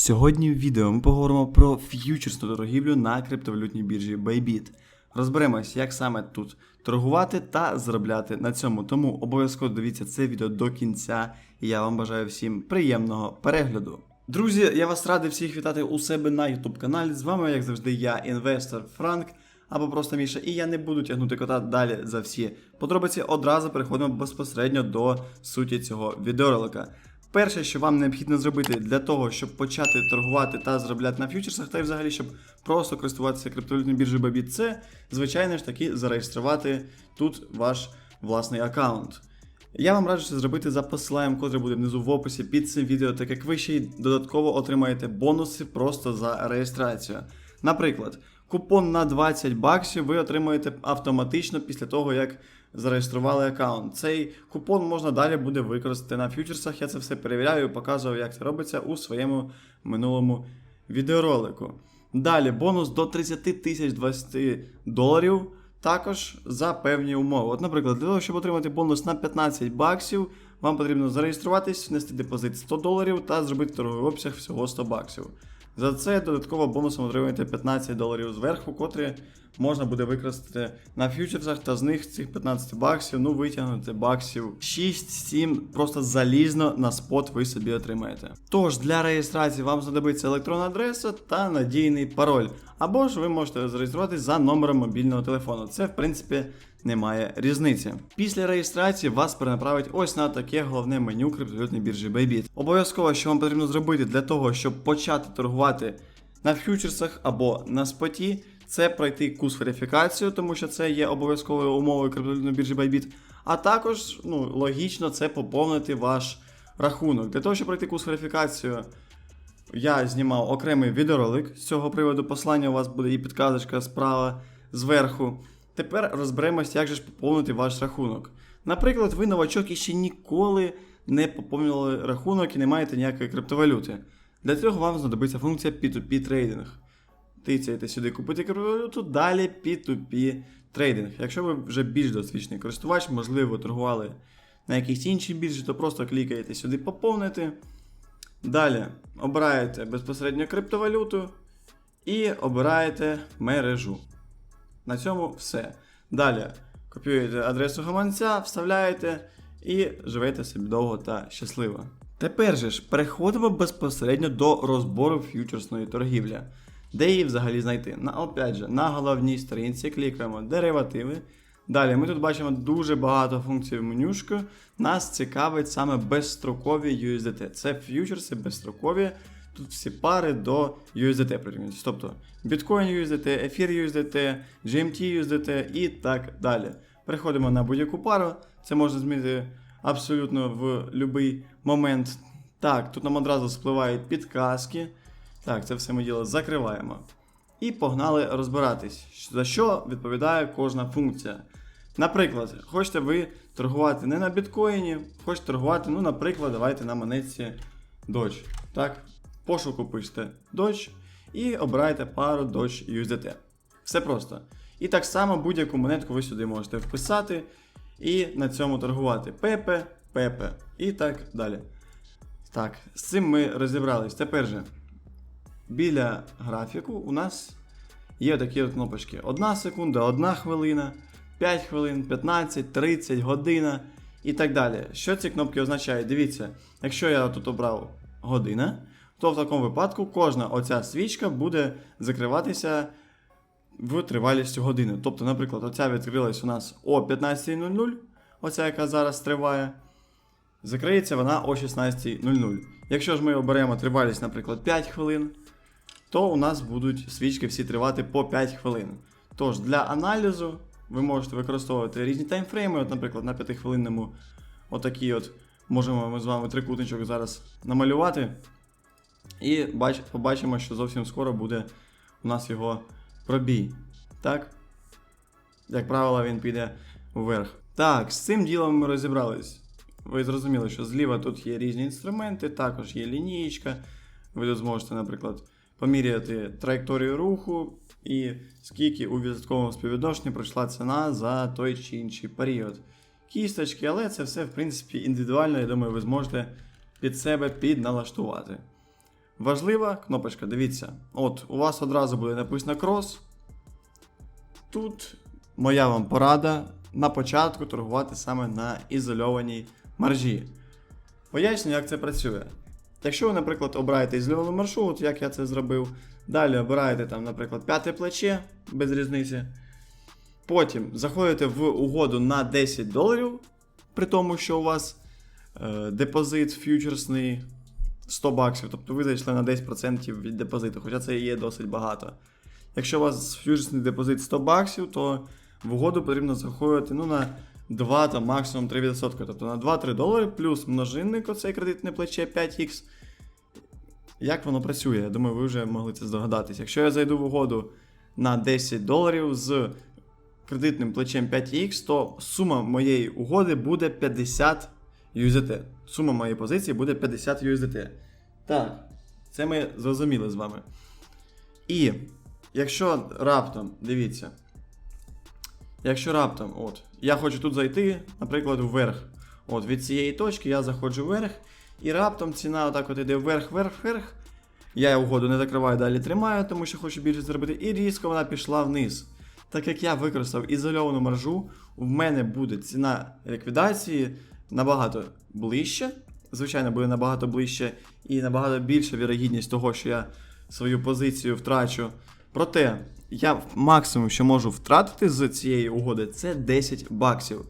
Сьогодні в відео ми поговоримо про ф'ючерсну торгівлю на криптовалютній біржі Bybit. Розберемось, як саме тут торгувати та заробляти на цьому. Тому обов'язково дивіться це відео до кінця, і я вам бажаю всім приємного перегляду. Друзі, я вас радий всіх вітати у себе на YouTube каналі. З вами, як завжди, я, інвестор Франк або просто Міша, і я не буду тягнути кота далі за всі подробиці. Одразу переходимо безпосередньо до суті цього відеоролика. Перше, що вам необхідно зробити для того, щоб почати торгувати та заробляти на фьючерсах, та й взагалі, щоб просто користуватися криптовалютною біржею Bybit, це, звичайно ж таки, зареєструвати тут ваш власний аккаунт. Я вам раджу це зробити за посиланням, котре буде внизу в описі під цим відео, так як ви ще й додатково отримаєте бонуси просто за реєстрацію. Наприклад, купон на 20 баксів ви отримаєте автоматично після того, як зареєстрували аккаунт. Цей купон можна далі буде використати на фьючерсах. Я це все перевіряю і показував, як це робиться у своєму минулому відеоролику. Далі бонус до 30 тисяч 20 доларів. Також за певні умови. От, наприклад, для того, щоб отримати бонус на 15 баксів, вам потрібно зареєструватись, внести депозит 100 доларів та зробити торговий обсяг всього 100 баксів. За це додатково бонусом отримуєте 15 доларів зверху, котрі можна буде використати на фьючерсах, та з них цих 15 баксів, ну витягнути баксів 6-7, просто залізно на спот ви собі отримаєте. Тож для реєстрації вам знадобиться електронна адреса та надійний пароль. Або ж ви можете зареєструватись за номером мобільного телефону. Це, в принципі, немає різниці. Після реєстрації вас перенаправить ось на таке головне меню криптовалютної біржі Bybit. Обов'язково, що вам потрібно зробити для того, щоб почати торгувати на фьючерсах або на споті, це пройти курс верифікацію, тому що це є обов'язковою умовою криптовалютної біржі Bybit. А також, ну, логічно, це поповнити ваш рахунок. Для того, щоб пройти курс верифікацію, я знімав окремий відеоролик з цього приводу. Послання у вас буде і підказочка справа зверху. Тепер розберемось, як же ж поповнити ваш рахунок. Наприклад, ви новачок і ще ніколи не поповнювали рахунок і не маєте ніякої криптовалюти. Для цього вам знадобиться функція P2P трейдинг. Тицяєте сюди купити криптовалюту, далі P2P трейдинг. Якщо ви вже більш досвідчений користувач, можливо, торгували на якійсь іншій біржі, то просто клікаєте сюди поповнити. Далі обираєте безпосередньо криптовалюту і обираєте мережу. На цьому все. Далі копіюєте адресу гаманця, вставляєте і живете собі довго та щасливо. Тепер же ж переходимо безпосередньо до розбору ф'ючерсної торгівлі. Де її взагалі знайти? На, опять же, на головній сторінці клікаємо деривативи. Далі ми тут бачимо дуже багато функцій в менюшку. Нас цікавить саме безстрокові USDT. Це ф'ючерси безстрокові. Тут всі пари до USDT прирівнюються. Тобто Bitcoin USDT, Ether USDT, GMT USDT і так далі. Переходимо на будь-яку пару. Це можна змінити абсолютно в будь-який момент. Так, тут нам одразу спливають підказки. Так, це все ми діло закриваємо. І погнали розбиратись, за що відповідає кожна функція. Наприклад, хочете ви торгувати не на біткоїні, хочете торгувати, ну, наприклад, давайте на монетці Dodge. Так, пошуку пишете Dodge і обираєте пару Dodge USDT. Все просто. І так само будь-яку монетку ви сюди можете вписати і на цьому торгувати. Пепе, Пепе і так далі. Так, з цим ми розібрались. Тепер же, біля графіку у нас є такі кнопочки. 1 секунда, 1 хвилина, 5 хвилин, 15, 30, година і так далі. Що ці кнопки означають? Дивіться, якщо я тут обрав година, то в такому випадку кожна оця свічка буде закриватися в тривалістю години. Тобто, наприклад, оця відкрилась у нас о 15.00, оця, яка зараз триває. Закриється вона о 16.00. Якщо ж ми оберемо тривалість, наприклад, 5 хвилин, то у нас будуть свічки всі тривати по 5 хвилин. Тож для аналізу ви можете використовувати різні таймфрейми, от, наприклад, на 5-хвилинному отакий от можемо ми з вами трикутничок зараз намалювати. І бач, побачимо, що зовсім скоро буде у нас його пробій. Так? Як правило, він піде вверх. Так, з цим ділом ми розібрались. Ви зрозуміли, що зліва тут є різні інструменти, також є лінієчка. Ви тут зможете, наприклад, поміряти траєкторію руху і скільки у відсотковому співвідношенні пройшла ціна за той чи інший період. Кісточки, але це все, в принципі, індивідуально, я думаю, ви зможете під себе підналаштувати. Важлива кнопочка, дивіться. От, у вас одразу буде написано крос. Тут моя вам порада на початку торгувати саме на ізольованій маржі. Поясню, як це працює. Якщо ви, наприклад, обираєте ізольований маршрут, як я це зробив, далі обираєте там, наприклад, п'яте плече без різниці. Потім заходите в угоду на 10 доларів, при тому, що у вас е, депозит фьючерсний 100 баксів, тобто ви зайшли на 10% від депозиту, хоча це є досить багато. Якщо у вас фьючерсний депозит 100 баксів, то в угоду потрібно заходити ну, на 2 там, максимум 3%. Тобто на 2-3 долари плюс множинник оцей кредитне плече 5х. Як воно працює? Я думаю, ви вже могли це здогадатись. Якщо я зайду в угоду на 10 доларів з кредитним плечем 5х, то сума моєї угоди буде 50 USDT. Сума моєї позиції буде 50 USDT. Так, це ми зрозуміли з вами. І якщо раптом, дивіться, якщо раптом, от, я хочу тут зайти, наприклад, вверх. От, від цієї точки я заходжу вверх, і раптом ціна отак от іде вверх, вверх, вверх. Я угоду не закриваю, далі тримаю, тому що хочу більше зробити, і різко вона пішла вниз. Так як я використав ізольовану маржу, в мене буде ціна ліквідації набагато ближче. Звичайно, буде набагато ближче і набагато більша вірогідність того, що я свою позицію втрачу. Проте, я максимум, що можу втратити з цієї угоди, це 10 баксів.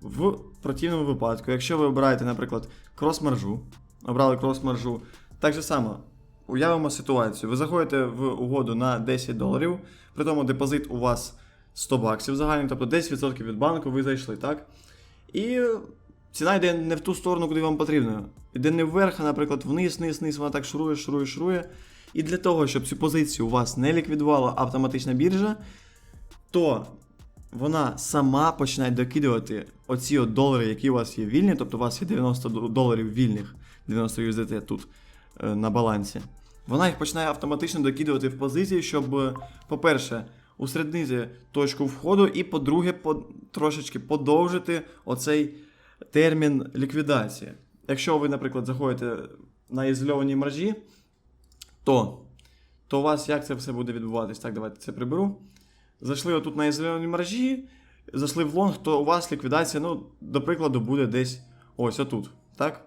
В противному випадку, якщо ви обираєте, наприклад, крос-маржу, обрали крос-маржу, так же само, уявимо ситуацію. Ви заходите в угоду на 10 доларів, при тому депозит у вас 100 баксів загальний, тобто 10% від банку ви зайшли, так? І ціна йде не в ту сторону, куди вам потрібно. Йде не вверх, а, наприклад, вниз, вниз, вниз, вона так шурує, шурує, шурує. І для того, щоб цю позицію у вас не ліквідувала автоматична біржа, то вона сама починає докидувати оці от долари, які у вас є вільні, тобто у вас є 90 доларів вільних, 90 USDT тут е, на балансі. Вона їх починає автоматично докидувати в позиції, щоб, е, по-перше, усереднити точку входу, і, по-друге, по, трошечки подовжити оцей термін ліквідації. Якщо ви, наприклад, заходите на ізольованій мережі, то, то у вас як це все буде відбуватись? Так, давайте це приберу. Зайшли отут на ізольованій мережі, зайшли в лонг, то у вас ліквідація, ну, до прикладу, буде десь ось отут. Так?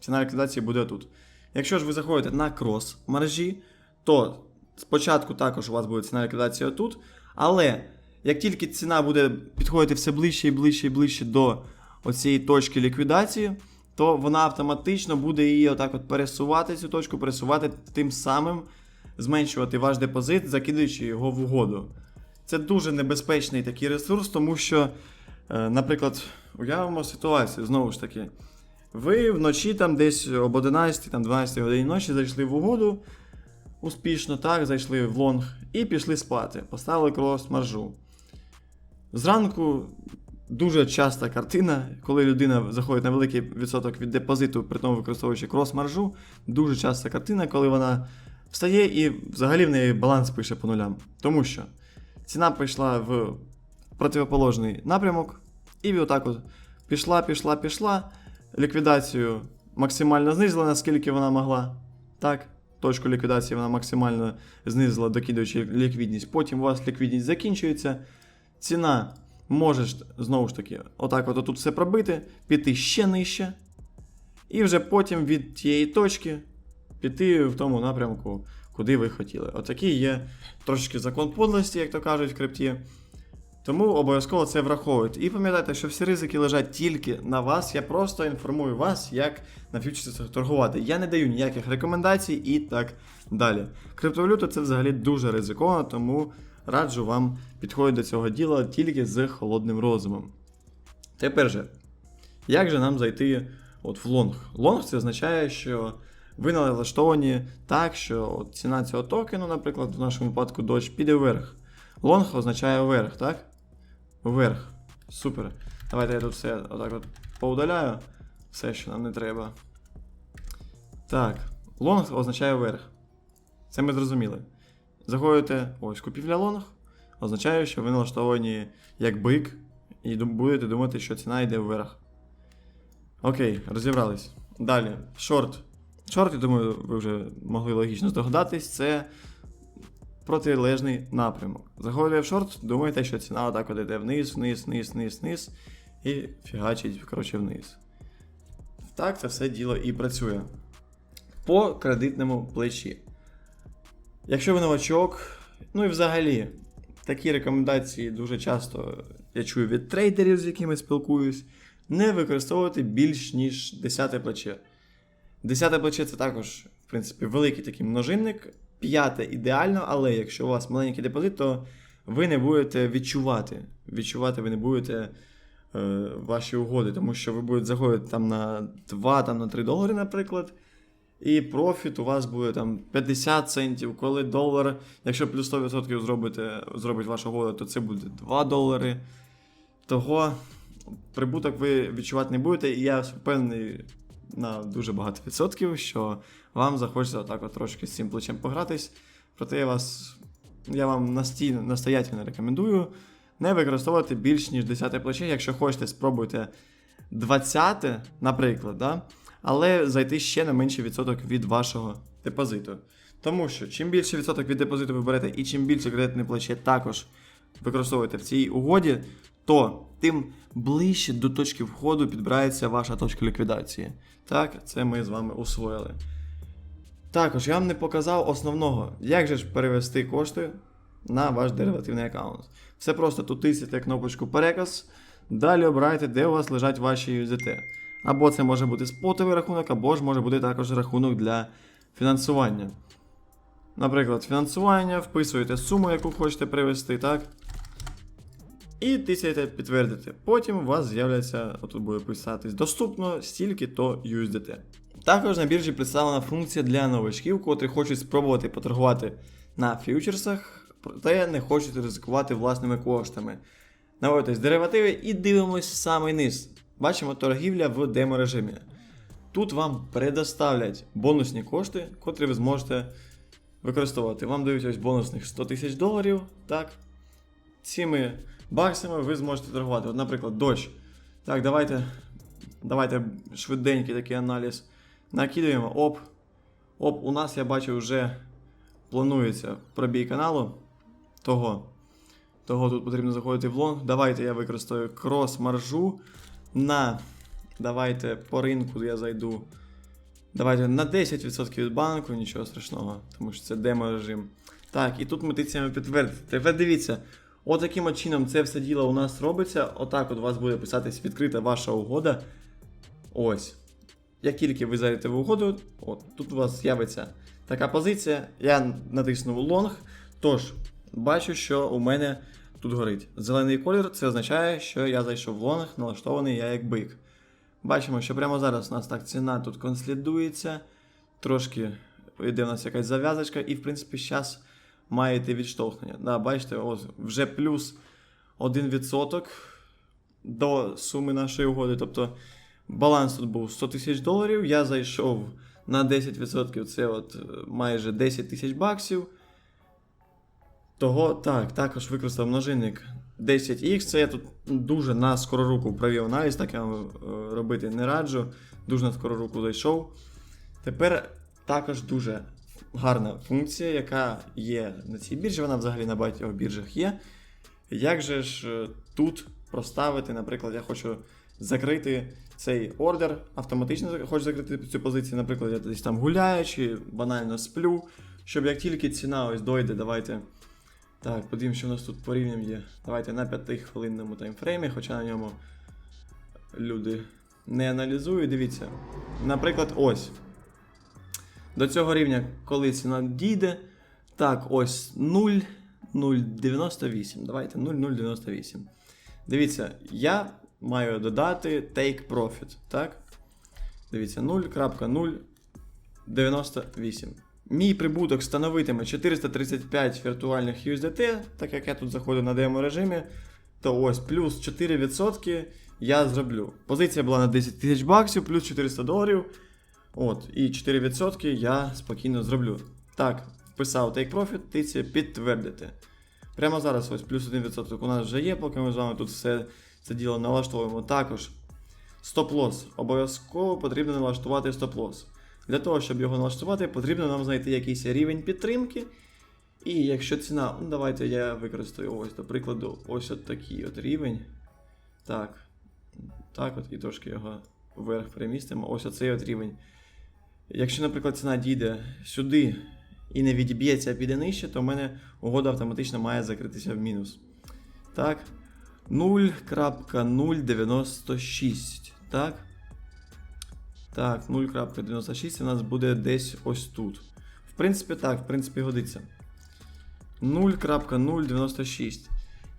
Ціна ліквідації буде отут. Якщо ж ви заходите на крос мережі, то спочатку також у вас буде ціна ліквідації отут. Але як тільки ціна буде підходити все ближче і ближче і ближче до оцієї точки ліквідації, то вона автоматично буде її отак от пересувати, цю точку, пересувати, тим самим зменшувати ваш депозит, закидуючи його в угоду. Це дуже небезпечний такий ресурс, тому що, е, наприклад, уявимо ситуацію, знову ж таки. Ви вночі там десь об 11 там 12 годині ночі зайшли в угоду успішно, так, зайшли в лонг і пішли спати. Поставили крос маржу. Зранку дуже часта картина, коли людина заходить на великий відсоток від депозиту, при тому використовуючи крос маржу. Дуже часта картина, коли вона встає і взагалі в неї баланс пише по нулям. Тому що ціна пішла в противоположний напрямок, і отак от пішла, пішла, пішла. Ліквідацію максимально знизила, наскільки вона могла. Так, точку ліквідації вона максимально знизила, докидуючи ліквідність. Потім у вас ліквідність закінчується. Ціна може ж, знову ж таки, отак от тут все пробити, піти ще нижче. І вже потім від тієї точки піти в тому напрямку, куди ви хотіли. Отакий є трошечки закон подлості, як то кажуть в крипті. Тому обов'язково це враховуйте. І пам'ятайте, що всі ризики лежать тільки на вас. Я просто інформую вас, як на фьючерсах торгувати. Я не даю ніяких рекомендацій і так далі. Криптовалюта це взагалі дуже ризиковано, тому раджу вам підходити до цього діла тільки з холодним розумом. Тепер же, як же нам зайти от в лонг? Лонг це означає, що ви налаштовані так, що от ціна цього токену, наприклад, в нашому випадку Doge, піде вверх. Лонг означає вверх, так? Вверх. Супер. Давайте я тут все отак от поудаляю. Все, що нам не треба. Так. Лонг означає вверх. Це ми зрозуміли. Заходите, ось купівля лонг, означає, що ви налаштовані як бик, і будете думати, що ціна йде вверх. Окей, розібрались. Далі. Шорт. Шорт, я думаю, ви вже могли логічно здогадатись, це протилежний напрямок. Заходите в шорт, думаєте, що ціна отак от іде вниз, вниз, вниз, вниз, вниз і фігачить, коротше, вниз. Так це все діло і працює. По кредитному плечі. Якщо ви новачок, ну і взагалі, такі рекомендації дуже часто я чую від трейдерів, з якими спілкуюсь, не використовувати більш ніж 10 плече. Десяте плече це також, в принципі, великий такий множинник. П'яте ідеально, але якщо у вас маленький депозит, то ви не будете відчувати. Відчувати ви не будете е, ваші угоди, тому що ви будете заходити там на 2, там на 3 долари, наприклад. І профіт у вас буде там 50 центів, коли долар, якщо плюс 100% зробите, зробить ваша угода, то це буде 2 долари. Того прибуток ви відчувати не будете, і я впевнений на дуже багато відсотків, що вам захочеться отак от трошки з цим плечем погратись. Проте я вас, я вам настійно, настоятельно рекомендую не використовувати більш ніж 10 плече. Якщо хочете, спробуйте 20, наприклад, да? Але зайти ще на менший відсоток від вашого депозиту. Тому що чим більше відсоток від депозиту ви берете, і чим більше кредитне плече також використовуєте в цій угоді, то тим ближче до точки входу підбирається ваша точка ліквідації. Так, це ми з вами усвоїли. Також я вам не показав основного, як же ж перевести кошти на ваш деривативний аккаунт. Все просто тут тисяйте кнопочку переказ, далі обирайте, де у вас лежать ваші USDT. Або це може бути спотовий рахунок, або ж може бути також рахунок для фінансування. Наприклад, фінансування, вписуєте суму, яку хочете привести, так? І тисяєте підтвердити. Потім у вас з'являється, отут буде писатись доступно стільки-то USDT. Також на біржі представлена функція для новачків, котрі хочуть спробувати поторгувати на фьючерсах, проте не хочуть ризикувати власними коштами. Наводитесь деривативи і дивимось в самий низ. Бачимо торгівля в демо-режимі. Тут вам предоставлять бонусні кошти, котрі ви зможете використовувати. Вам дають ось бонусних 100 тисяч доларів. Так. Цими баксами ви зможете торгувати. От, наприклад, дощ. Так, давайте. Давайте швиденький такий аналіз. Накидаємо оп. Оп, у нас, я бачу, вже планується пробій каналу. Того. Того тут потрібно заходити в лонг. Давайте я використаю крос-маржу на. Давайте по ринку я зайду. Давайте на 10% від банку, нічого страшного, тому що це демо-режим. Так, і тут ми підтвердити. Тепер дивіться, от таким от чином це все діло у нас робиться. Отак от у вас буде писатись відкрита ваша угода. Ось. Як тільки ви зайдете в угоду, от, тут у вас з'явиться така позиція. Я натиснув лонг. Тож, бачу, що у мене тут горить. Зелений колір це означає, що я зайшов в лонг, налаштований я як бик. Бачимо, що прямо зараз у нас так ціна тут конслідується. Трошки йде у нас якась зав'язочка, і в принципі зараз має йти відштовхнення. Да, бачите, ось вже плюс 1% до суми нашої угоди. Тобто баланс тут був 100 тисяч доларів. Я зайшов на 10%, це от е, майже 10 тисяч баксів. Того так, також використав множинник 10X. Це я тут дуже на скороруку провів аналіз, так я вам е, робити не раджу. Дуже на скороруку зайшов. Тепер також дуже гарна функція, яка є на цій біржі, вона взагалі на багатьох біржах є. Як же ж е, тут проставити, наприклад, я хочу закрити цей ордер, автоматично хочу закрити цю позицію, наприклад, я десь там гуляю чи банально сплю, щоб як тільки ціна ось дойде, давайте. Так, подивимось, що у нас тут по рівням є. Давайте на 5-хвилинному таймфреймі, хоча на ньому люди не аналізують. Дивіться. Наприклад, ось. До цього рівня, коли ціна дійде. Так, ось 0,098. Давайте 0,098. Дивіться, я маю додати take profit. Так? Дивіться, 0.098. Мій прибуток становитиме 435 віртуальних USDT, так як я тут заходжу на демо режимі, то ось плюс 4% я зроблю. Позиція була на 10 тисяч баксів, плюс 400 доларів. От, і 4% я спокійно зроблю. Так, вписав Take Profit, тиці підтвердити. Прямо зараз ось плюс 1% у нас вже є, поки ми з вами тут все це діло налаштовуємо. Також стоп-лосс. Обов'язково потрібно налаштувати стоп-лосс. Для того, щоб його налаштувати, потрібно нам знайти якийсь рівень підтримки. І якщо ціна, ну давайте я використаю ось, до прикладу, ось от такий от рівень. Так. Так, от і трошки його вверх перемістимо. Ось оцей от рівень. Якщо, наприклад, ціна дійде сюди і не відіб'ється, піде нижче, то в мене угода автоматично має закритися в мінус. Так. 0.096. Так. Так, 0.96 у нас буде десь ось тут. В принципі, так, в принципі, годиться. 0.096.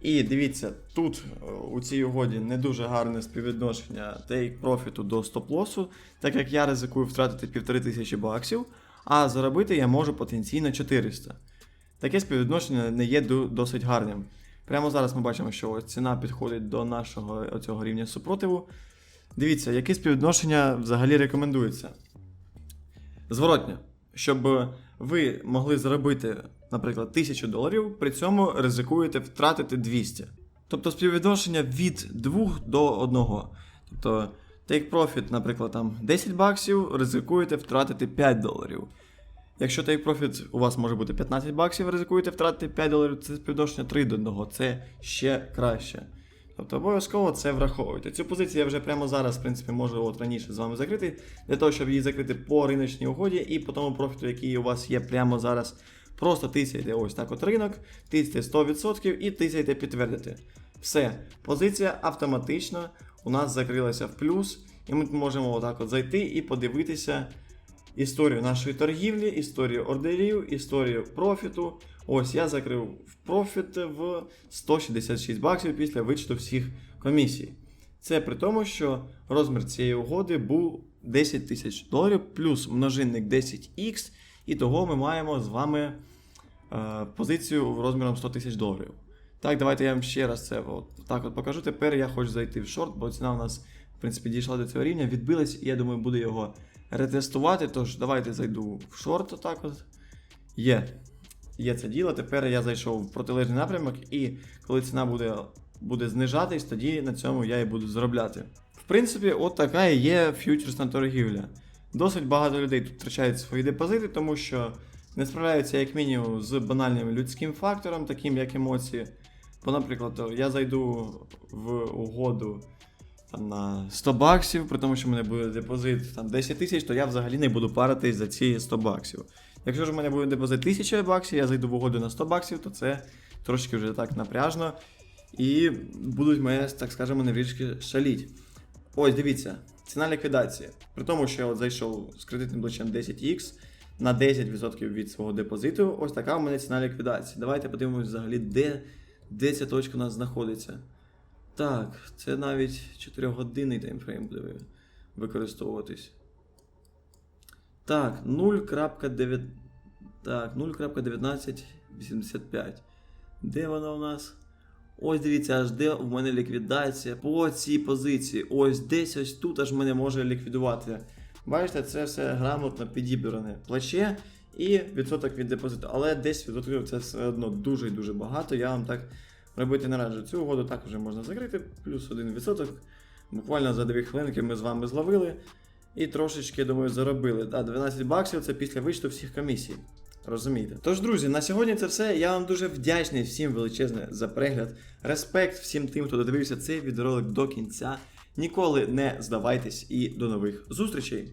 І дивіться, тут е, у цій угоді не дуже гарне співвідношення take профіту до стоп-лосу, так як я ризикую втратити 1500 баксів, а заробити я можу потенційно 400. Таке співвідношення не є досить гарним. Прямо зараз ми бачимо, що ціна підходить до нашого оцього рівня супротиву. Дивіться, яке співвідношення взагалі рекомендується. Зворотня, щоб ви могли заробити, наприклад, 1000 доларів, при цьому ризикуєте втратити 200. Тобто співвідношення від 2 до 1. Тобто, take profit, наприклад, там 10 баксів, ризикуєте втратити 5 доларів. Якщо take profit у вас може бути 15 баксів, ризикуєте втратити 5 доларів, це співвідношення 3 до 1. Це ще краще. Тобто обов'язково це враховуйте. Цю позицію я вже прямо зараз, в принципі, можу от раніше з вами закрити, для того, щоб її закрити по риночній угоді і по тому профіту, який у вас є прямо зараз. Просто тисяйте ось так от ринок, тисяйте 100% і тисяйте підтвердити. Все, позиція автоматично у нас закрилася в плюс, і ми можемо отак от зайти і подивитися історію нашої торгівлі, історію ордерів, історію профіту. Ось я закрив профіт в 166 баксів після вичту всіх комісій. Це при тому, що розмір цієї угоди був 10 тисяч доларів плюс множинник 10х, і того ми маємо з вами е, позицію розміром 100 тисяч доларів. Так, давайте я вам ще раз це от, так от покажу. Тепер я хочу зайти в шорт, бо ціна у нас, в принципі, дійшла до цього рівня, відбилась, і я думаю, буду його ретестувати. Тож давайте зайду в шорт отак от. Є. Є це діло. Тепер я зайшов в протилежний напрямок, і коли ціна буде, буде знижатись, тоді на цьому я і буду заробляти. В принципі, от така і є фьючерсна торгівля. Досить багато людей тут втрачають свої депозити, тому що не справляються як мінімум з банальним людським фактором, таким як емоції. Бо, наприклад, я зайду в угоду на 100 баксів, при тому, що в мене буде депозит там, 10 тисяч, то я взагалі не буду паритись за ці 100 баксів. Якщо ж у мене буде депозит 1000 баксів, я зайду в угоду на 100 баксів, то це трошки вже так напряжно. І будуть мене, так скажемо, неврічки шаліть. Ось дивіться, ціна ліквідації. При тому, що я от зайшов з кредитним плечем 10х на 10% від свого депозиту, ось така у мене ціна ліквідації. Давайте подивимось взагалі, де, де ця точка у нас знаходиться. Так, це навіть 4-годинний таймфрейм буде використовуватись. Так, 0.9. Так, 0.1985. Де вона у нас? Ось дивіться, аж де в мене ліквідація по цій позиції. Ось десь ось тут аж мене може ліквідувати. Бачите, це все грамотно підібране плече і відсоток від депозиту. Але 10% це все одно дуже дуже багато. Я вам так робити не раджу. Цю угоду також можна закрити, плюс 1%. Буквально за 2 хвилинки ми з вами зловили. І трошечки, думаю, заробили. Да, 12 баксів це після вичту всіх комісій. Розумієте? Тож, друзі, на сьогодні це все. Я вам дуже вдячний всім величезне за перегляд. Респект всім тим, хто додивився цей відеоролик до кінця. Ніколи не здавайтесь і до нових зустрічей!